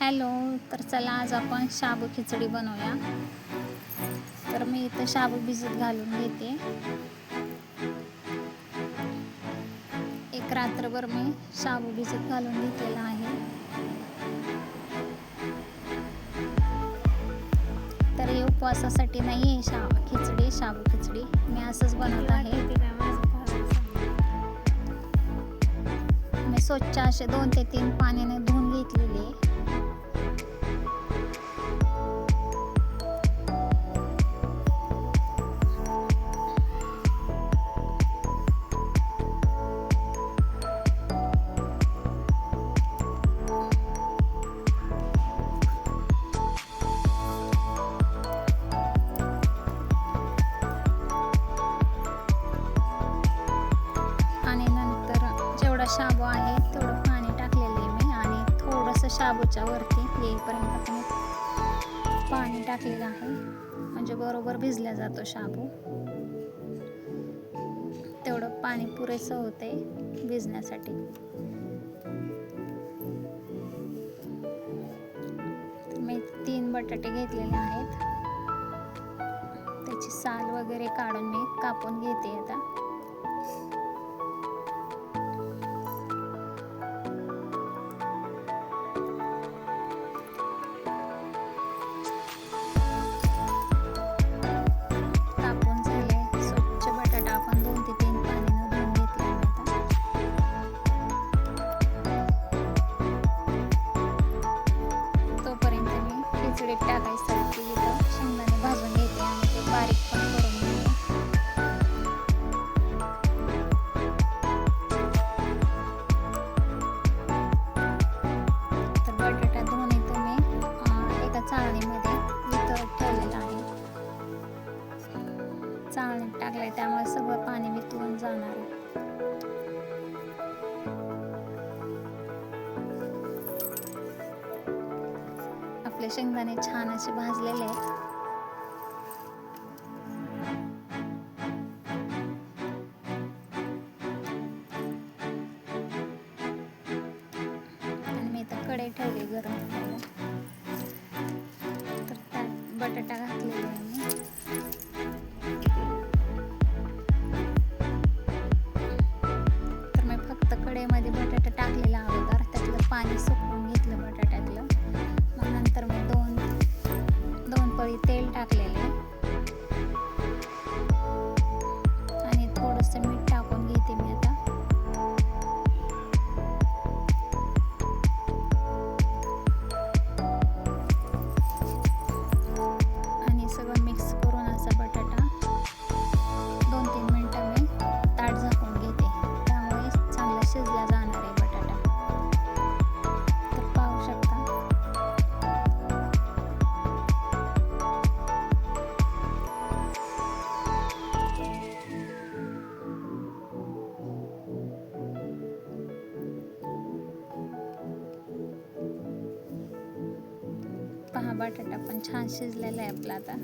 Hello तर चला आज आपण शाबू खिचडी बनवूया. तर मी इथं शाबू भिजत घालून घेते. एक रात्रभर मी शाबू भिजत घालून घेतलेला आहे. तर हे उपवासासाठी नाही आहे शा खिचडी शाबू खिचडी. मी असंच बनवत आहे. मी स्वच्छ असे दोन ते तीन पाण्याने धुवून शाबूच्या वरती येईपर्यंत मी पाणी टाकलेलं आहे. म्हणजे बरोबर भिजला जातो शाबू. तेवढं पाणी पुरेसं होते भिजण्यासाठी. मी तीन बटाटे घेतलेले आहेत. त्याची साल वगैरे काढून मी कापून घेते आता. खिचडीत टाकायसाठी इथं शेंगदाणे भाजून आपले शेंगदाणे छान असे भाजलेले आहेत. आणि मी कढई ठेवली गरम तर त्यात बटाटा घातलेला आहे. दोन तेल टाकलेलं पहा बटाटा पण छान शिजलेला आहे आपला आता.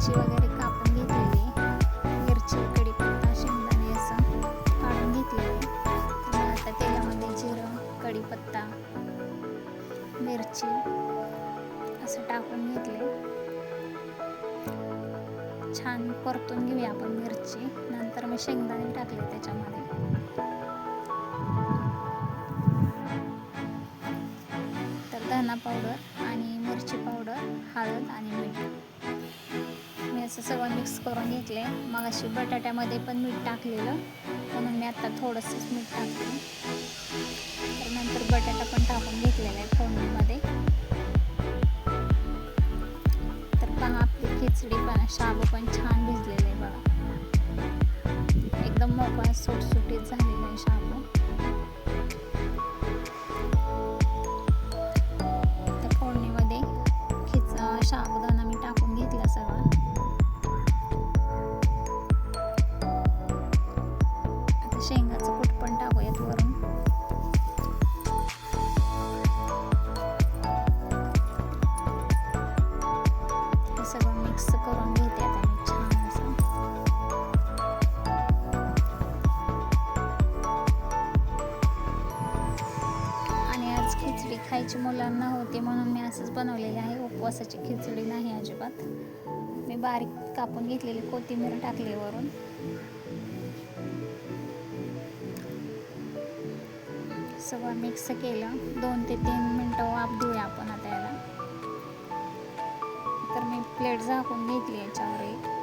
मिरची वगैरे कापून घेतलेली मिरची कढीपत्ता शेंगदाणे असं काढून घेतलेली तर आता तेलामध्ये जिरं कढीपत्ता मिरची असं टाकून घेतले. छान परतून घेऊया आपण मिरची. नंतर मी शेंगदाणे टाकले त्याच्यामध्ये. तर धना पावडर आणि मिरची पावडर हळद आणि मीठ. असं सगळं मिक्स करून घेतले मग अशी बटाट्यामध्ये पण मीठ टाकलेलं. म्हणून मी आत्ता थोडंसंच मीठ टाकते तर नंतर बटाटा पण टाकून घेतलेला आहे फोडणीमध्ये. तर पहा आपली खिचडी पण शाबू पण छान भिजलेलं आहे बघा. एकदम मोकळा सुटसुटीत झालेला आहे शाबू. तर फोडणीमध्ये खिच शाबू आज खिचडी खायची मुलांना होती म्हणून मी असंच बनवलेली आहे. उपवासाची खिचडी नाही अजिबात. मी बारीक कापून घेतलेली कोथिंबीर टाकली वरून. सगळं मिक्स केलं. दोन ते तीन मिनटं वाफ देऊया आपण आता याला. तर मी प्लेट झाकून घेतली याच्यावर एक.